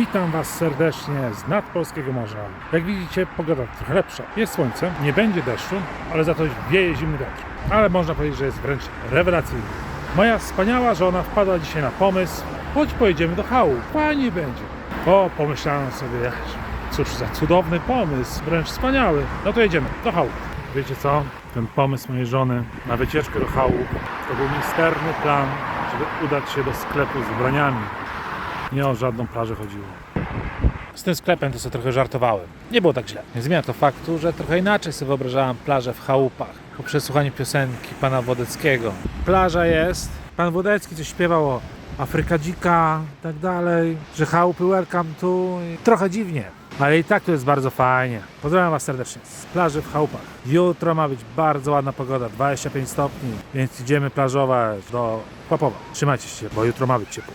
Witam Was serdecznie z nadpolskiego morza. Jak widzicie, pogoda trochę lepsza. Jest słońce, nie będzie deszczu, ale za to wieje zimny wiatr. Ale można powiedzieć, że jest wręcz rewelacyjny. Moja wspaniała żona wpadła dzisiaj na pomysł, choć pojedziemy do chałup, fajnie będzie. O, pomyślałem sobie, cóż za cudowny pomysł, wręcz wspaniały. No to jedziemy do chałup. Wiecie co? Ten pomysł mojej żony na wycieczkę do chałup to był misterny plan, żeby udać się do sklepu z ubraniami. Nie o żadną plażę chodziło. Z tym sklepem to sobie trochę żartowałem. Nie było tak źle. Nie zmienia to faktu, że trochę inaczej sobie wyobrażałem plażę w chałupach. Po przesłuchaniu piosenki pana Wodeckiego. Plaża jest. Pan Wodecki coś śpiewał o Afryka dzika i tak dalej, że chałupy welcome tu. Trochę dziwnie. Ale i tak to jest bardzo fajnie. Pozdrawiam Was serdecznie z plaży w chałupach. Jutro ma być bardzo ładna pogoda, 25 stopni, więc idziemy plażować do Chłapowa. Trzymajcie się, bo jutro ma być ciepło.